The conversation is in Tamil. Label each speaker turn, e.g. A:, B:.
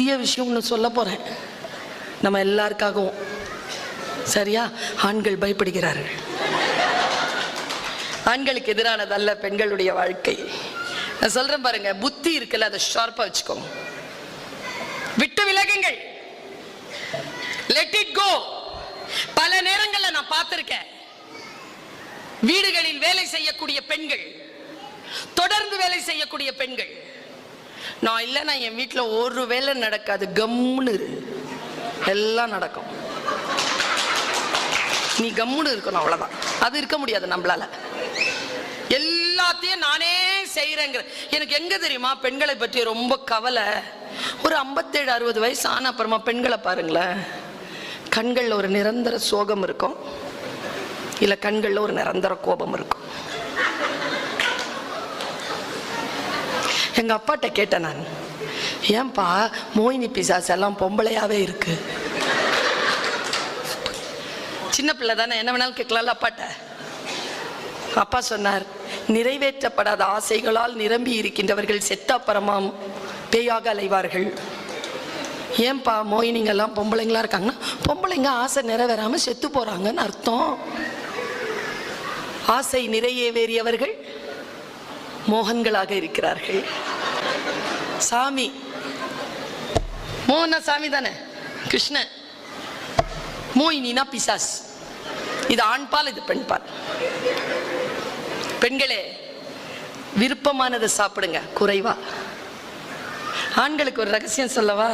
A: பெரிய விஷயம் ஒன்று சொல்ல போகிறேன் நம்ம எல்லாருக்காகவும். சரியா? ஆண்கள் பயப்படுகிறார்கள். ஆண்களுக்கு எதிரானதல்ல பெண்களுடைய வாழ்க்கை. நான் சொல்றேன் பாருங்க புத்தி இருக்குல்ல அதை ஷார்ப்பா வச்சுக்கோங்க விட்டு விலகுங்கள். லெட் இட் கோ பல நேரங்கள்ல நான் பார்த்திருக்கேன். வீடுகளில் வேலை செய்யக்கூடிய பெண்கள் தொடர்ந்து வேலை செய்யக்கூடிய பெண்கள் நான் இல்லைன்னா என் வீட்டில் ஒரு வேலை நடக்காது. கம்முன்னு இரு. எல்லாம் நடக்கும். நீ கம்முன்னு இருக்கணும் அவ்வளோதான் அது இருக்க முடியாது நம்மளால. எல்லாத்தையும் நானே செய்கிறேங்கிற எனக்கு எங்கே தெரியுமா? பெண்களை பற்றி ரொம்ப கவலை. ஒரு ஐம்பத்தேழு அறுபது வயசு ஆன அப்புறமா பெண்களை பாருங்களேன். கண்களில் ஒரு நிரந்தர சோகம் இருக்கும். இல்லை கண்களில் ஒரு நிரந்தர கோபம் இருக்கும். எங்கள் அப்பாட்ட கேட்டேன் நான். ஏன்பா மோயினி பிசாஸ் எல்லாம் பொம்பளையாகவே இருக்கு. சின்ன பிள்ளை தானே என்ன வேணாலும் கேட்கலாம்ல அப்பாட்ட? அப்பா சொன்னார் நிறைவேற்றப்படாத ஆசைகளால் நிரம்பி இருக்கின்றவர்கள் செத்தாப்பரமாம் பேயாக அலைவார்கள். ஏன்பா மோயினிங்கெல்லாம் பொம்பளைங்களா இருக்காங்கன்னா பொம்பளைங்க ஆசை நிறைவேறாம செத்து போறாங்கன்னு அர்த்தம். ஆசை நிறைவேறியவர்கள் மோகன்களாக இருக்கிறார்கள். சாமி. மோன்னா சாமி தானே? கிருஷ்ணன். மோயினா பிசாஸ். இது ஆண்பால் இது பெண்பால் பெண்களே விருப்பமானதை சாப்பிடுங்க குறைவா. ஆண்களுக்கு ஒரு ரகசியம் சொல்லவா?